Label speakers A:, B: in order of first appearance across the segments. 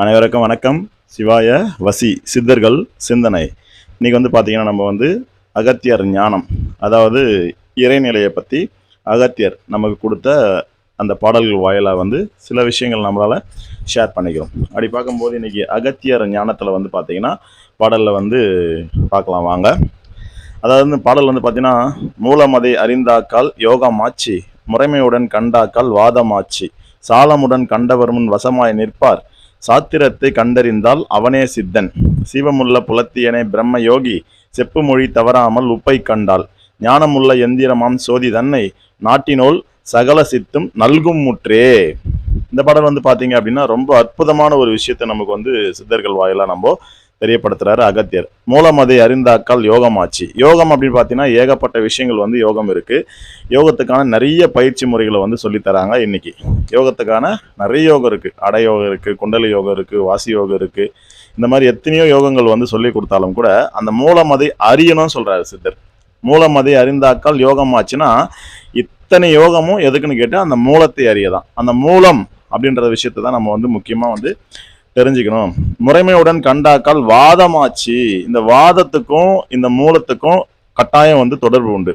A: அனைவருக்கும் வணக்கம். சிவாய வசி சித்தர்கள் சிந்தனை. இன்றைக்கி வந்து பார்த்திங்கன்னா நம்ம வந்து அகத்தியர் ஞானம் அதாவது இறைநிலையை பற்றி அகத்தியர் நமக்கு கொடுத்த அந்த பாடல்கள் வாயிலாக வந்து சில விஷயங்கள் நம்மளால் ஷேர் பண்ணிக்கிறோம். அப்படி பார்க்கும்போது இன்னைக்கு அகத்தியர் ஞானத்தில் வந்து பார்த்திங்கன்னா பாடலில் வந்து பார்க்கலாம் வாங்க. அதாவது வந்து பாடல் வந்து பார்த்தீங்கன்னா மூலமதை அறிந்தாக்கால் யோகமாச்சி முறைமையுடன் கண்டாக்கால் வாதமாச்சி சாலமுடன் கண்டவர் முன் வசமாய் நிற்பார் சாத்திரத்தை கண்டறிந்தால் அவனே சித்தன். சீவமுள்ள புலத்தியனே பிரம்ம யோகி செப்பு மொழி தவறாமல் உப்பை கண்டாள். ஞானமுள்ள எந்திரமாம் சோதி தன்னை நாட்டினோல் சகல சித்தும் நல்கும் முற்றே. இந்த பாடல் வந்து பார்த்தீங்க அப்படின்னா ரொம்ப அற்புதமான ஒரு விஷயத்தை நமக்கு வந்து சித்தர்கள் வாயிலாக நம்ம தெரியப்படுத்துறாரு அகத்தியர். மூலம் அதை அறிந்தாக்கால் யோகமாச்சு. யோகம் அப்படின்னு பார்த்தீங்கன்னா ஏகப்பட்ட விஷயங்கள் வந்து யோகம் இருக்கு. யோகத்துக்கான நிறைய பயிற்சி முறைகளை வந்து சொல்லித் தராங்க இன்னைக்கு. யோகத்துக்கான நிறைய யோகம் இருக்கு. அட யோகம் இருக்கு குண்டலி யோகம் இருக்கு வாசி யோகம் இருக்கு. இந்த மாதிரி எத்தனையோ யோகங்கள் வந்து சொல்லி கொடுத்தாலும் கூட அந்த மூலம் அதை அறியணும்னு சொல்றாரு சித்தர். மூலம் அதை அறிந்தாக்கால் யோகம் ஆச்சுன்னா இத்தனை யோகமும் எதுக்குன்னு கேட்டால் அந்த மூலத்தை அறியதான். அந்த மூலம் அப்படின்ற விஷயத்தை தான் நம்ம வந்து முக்கியமாக வந்து தெரிஞ்சுக்கணும். முறைமையுடன் கண்டாக்கால் வாதமாச்சு. இந்த வாதத்துக்கும் இந்த மூலத்துக்கும் கட்டாயம் வந்து தொடர்பு உண்டு.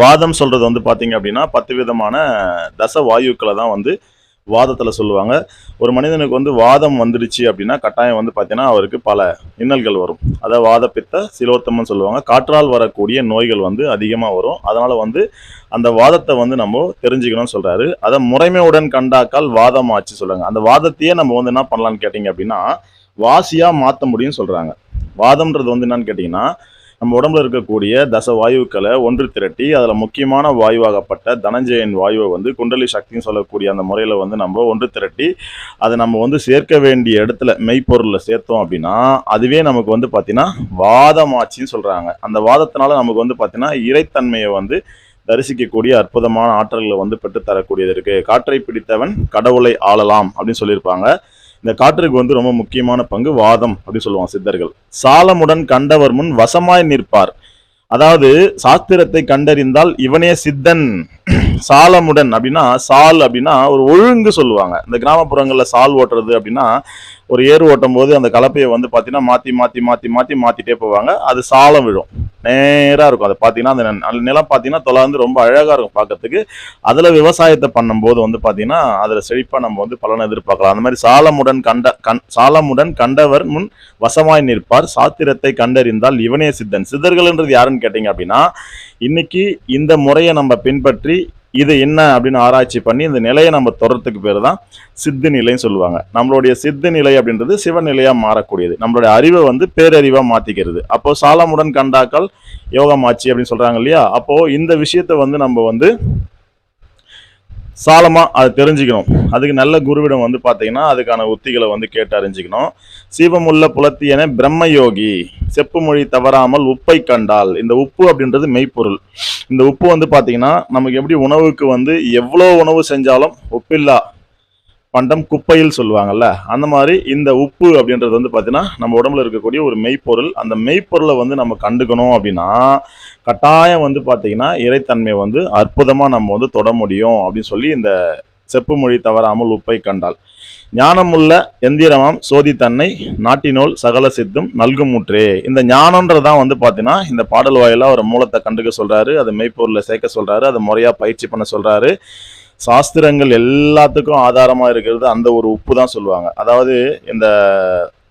A: வாதம் சொல்றது வந்து பார்த்தீங்க அப்படின்னா பத்து விதமான தச வாயுக்களை தான் வந்து வாதத்தில் சொல்லுவாங்க. ஒரு மனிதனுக்கு வந்து வாதம் வந்துடுச்சு அப்படின்னா கட்டாயம் வந்து பார்த்தீங்கன்னா அவருக்கு பல இன்னல்கள் வரும். அதாவது வாத பித்த சிலோத்தம்னு சொல்லுவாங்க. காற்றால் வரக்கூடிய நோய்கள் வந்து அதிகமாக வரும். அதனால் வந்து அந்த வாதத்தை வந்து நம்ம தெரிஞ்சுக்கணும்னு சொல்கிறாரு அதை முறைமையுடன் கண்டாக்கால் வாதம் ஆச்சு சொல்லுவாங்க அந்த வாதத்தையே நம்ம வந்து என்ன பண்ணலான்னு கேட்டிங்க அப்படின்னா வாசியாக மாற்ற முடியும்னு சொல்கிறாங்க வாதம்ன்றது வந்து என்னன்னு கேட்டிங்கன்னா நம்ம உடம்புல இருக்கக்கூடிய தச வாயுக்களை ஒன்று திரட்டி அதில் முக்கியமான வாயுவாகப்பட்ட தனஞ்சயன் வாயுவை வந்து குண்டலி சக்தின்னு சொல்லக்கூடிய அந்த முறையில் வந்து நம்ம ஒன்று திரட்டி அதை நம்ம வந்து சேர்க்க வேண்டிய இடத்துல மெய்ப்பொருளில் சேர்த்தோம் அப்படின்னா அதுவே நமக்கு வந்து பார்த்தீங்கன்னா வாதமாச்சின்னு சொல்கிறாங்க அந்த வாதத்தினால நமக்கு வந்து பார்த்தீங்கன்னா இறைத்தன்மையை வந்து தரிசிக்கக்கூடிய அற்புதமான ஆற்றல்களை வந்து பெற்று தரக்கூடியது காற்றை பிடித்தவன் கடவுளை ஆளலாம் அப்படின்னு சொல்லியிருப்பாங்க. இந்த காற்றுக்கு வந்து ரொம்ப முக்கியமான பங்கு வாதம் அப்படின்னு சொல்லுவாங்க சித்தர்கள். சாலமுடன் கண்டவர் முன் வசமாய் நிற்பார். அதாவது சாஸ்திரத்தை கண்டறிந்தால் இவனே சித்தன். சாலமுடன் அப்படின்னா சால் அப்படின்னா ஒரு ஒழுங்கு சொல்லுவாங்க. இந்த கிராமப்புறங்களில் சால் ஓட்டுறது அப்படின்னா ஒரு ஏறு ஓட்டும் போது அந்த கலப்பையை வந்து பார்த்தீங்கன்னா மாற்றி மாற்றி மாற்றி மாற்றி மாற்றிட்டே போவாங்க. அது சாலம் விழும். நேராக இருக்கும். அதை பார்த்தீங்கன்னா அந்த ந- நிலம் பார்த்தீங்கன்னா தொலை வந்து ரொம்ப அழகாக இருக்கும் பார்க்கறதுக்கு. அதில் விவசாயத்தை பண்ணும்போது வந்து பார்த்தீங்கன்னா அதில் செழிப்பாக நம்ம வந்து பலனை எதிர்பார்க்கலாம். அந்த மாதிரி சாலமுடன் கண்ட கண் சாலமுடன் கண்டவர் முன் வசமாய் நிற்பார். சாத்திரத்தை கண்டறிந்தால் இவனே சித்தன். சித்தர்கள்ன்றது யாருன்னு கேட்டிங்க அப்படின்னா இன்னைக்கு இந்த முறையை நம்ம பின்பற்றி இது என்ன அப்படின்னு ஆராய்ச்சி பண்ணி இந்த நிலையை நம்ம தொடர்றதுக்கு பேர் தான் சித்து நிலைன்னு சொல்லுவாங்க. நம்மளுடைய சித்து நிலை அப்படின்றது சிவநிலையாக மாறக்கூடியது. நம்மளுடைய அறிவை வந்து பேரறிவாக மாற்றிக்கிறது அப்போ சாலமுடன் கண்டாக்கால் யோகமாச்சு அப்படின்னு சொல்கிறாங்க இல்லையா? அப்போது இந்த விஷயத்தை வந்து நம்ம வந்து சாலமாக அதை தெரிஞ்சுக்கணும். அதுக்கு நல்ல குருவிடம் வந்து பார்த்தீங்கன்னா அதுக்கான உத்திகளை வந்து கேட்டு அறிஞ்சிக்கணும். சீவமுள்ள புலத்தியன பிரம்ம யோகி செப்பு மொழி தவறாமல் உப்பை கண்டால். இந்த உப்பு அப்படின்றது மெய்ப்பொருள். இந்த உப்பு வந்து பார்த்தீங்கன்னா நமக்கு எப்படி உணவுக்கு வந்து எவ்வளோ உணவு செஞ்சாலும் உப்பில்லா. பண்டம் குப்பையில் சொல்லுவாங்கல்ல அந்த மாதிரி இந்த உப்பு அப்படின்றது வந்து பார்த்தீங்கன்னா நம்ம உடம்புல இருக்கக்கூடிய ஒரு மெய்ப்பொருள். அந்த மெய்ப்பொருளை வந்து நம்ம கண்டுக்கணும் அப்படின்னா கட்டாயம் வந்து பார்த்தீங்கன்னா இறைத்தன்மையை வந்து அற்புதமாக நம்ம வந்து தொட முடியும் அப்படின்னு சொல்லி இந்த செப்பு மொழி தவறாமல் உப்பை கண்டால். ஞானமுள்ள எந்திரமாம் சோதி தன்னை நாட்டினோல் சகல சித்தும் நல்கும் முற்றே இந்த ஞானன்றதான் வந்து பார்த்தீங்கன்னா இந்த பாடல் வாயிலாக ஒரு மூலத்தை கண்டுக்க சொல்கிறாரு அதை மெய்ப்பொருளை சேர்க்க சொல்கிறாரு அதை முறையாக பயிற்சி பண்ண சொல்கிறாரு சாஸ்திரங்கள் எல்லாத்துக்கும் ஆதாரமாக இருக்கிறது அந்த ஒரு உப்பு தான் சொல்லுவாங்க. அதாவது இந்த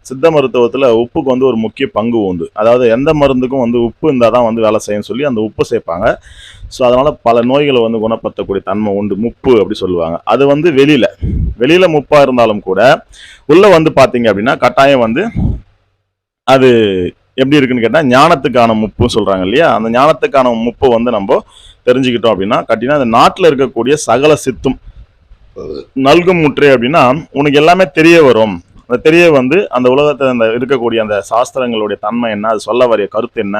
A: சித்த மருத்துவத்தில் உப்புக்கு வந்து ஒரு முக்கிய பங்கு உண்டு. அதாவது எந்த மருந்துக்கும் வந்து உப்பு இருந்தால் தான் வந்து வேலை செய்யும் சொல்லி அந்த உப்பு சேர்ப்பாங்க. ஸோ அதனால் பல நோய்களை வந்து குணப்படுத்தக்கூடிய தன்மை உண்டு. முப்பு அப்படி சொல்லுவாங்க. அது வந்து வெளியில். வெளியில் முப்பாக இருந்தாலும் கூட உள்ளே வந்து பார்த்தீங்க அப்படின்னா கட்டாயம் வந்து அது எப்படி இருக்குன்னு கேட்டால் ஞானத்துக்கான முப்புன்னு சொல்கிறாங்க இல்லையா? அந்த ஞானத்துக்கான முப்பை வந்து நம்ம தெரிஞ்சுக்கிட்டோம் அப்படின்னா கட்டினா அந்த நாட்டில் இருக்கக்கூடிய சகல சித்தும் நல்கும் முற்றே அப்படின்னா உனக்கு எல்லாமே தெரிய வரும். அந்த தெரிய வந்து அந்த உலகத்தில் அந்த இருக்கக்கூடிய அந்த சாஸ்திரங்களுடைய தன்மை என்ன அது சொல்ல வரைய கருத்து என்ன?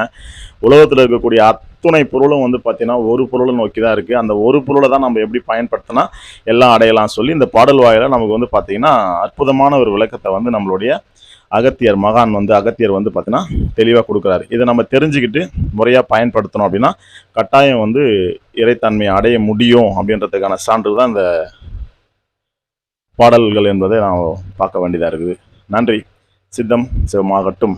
A: உலகத்தில் இருக்கக்கூடிய அத்துணை பொருளும் வந்து பார்த்தீங்கன்னா ஒரு பொருளை நோக்கி தான் இருக்குது அந்த ஒரு பொருளை தான் நம்ம எப்படி பயன்படுத்தினா எல்லாம் அடையலாம் சொல்லி இந்த பாடல் வாயில நமக்கு வந்து பார்த்தீங்கன்னா அற்புதமான ஒரு விளக்கத்தை வந்து நம்மளுடைய அகத்தியர் மகான் வந்து அகத்தியர் வந்து பார்த்தீங்கன்னா தெளிவாக கொடுக்குறாரு. இதை நம்ம தெரிஞ்சுக்கிட்டு முறையாக பயன்படுத்தணும் அப்படின்னா கட்டாயம் வந்து இறைத்தன்மையை அடைய முடியும் அப்படின்றதுக்கான சான்று தான் இந்த பாடல்கள் என்பதை நாம் பார்க்க வேண்டியதாக இருக்குது. நன்றி. சித்தம் சிவமாகட்டும்.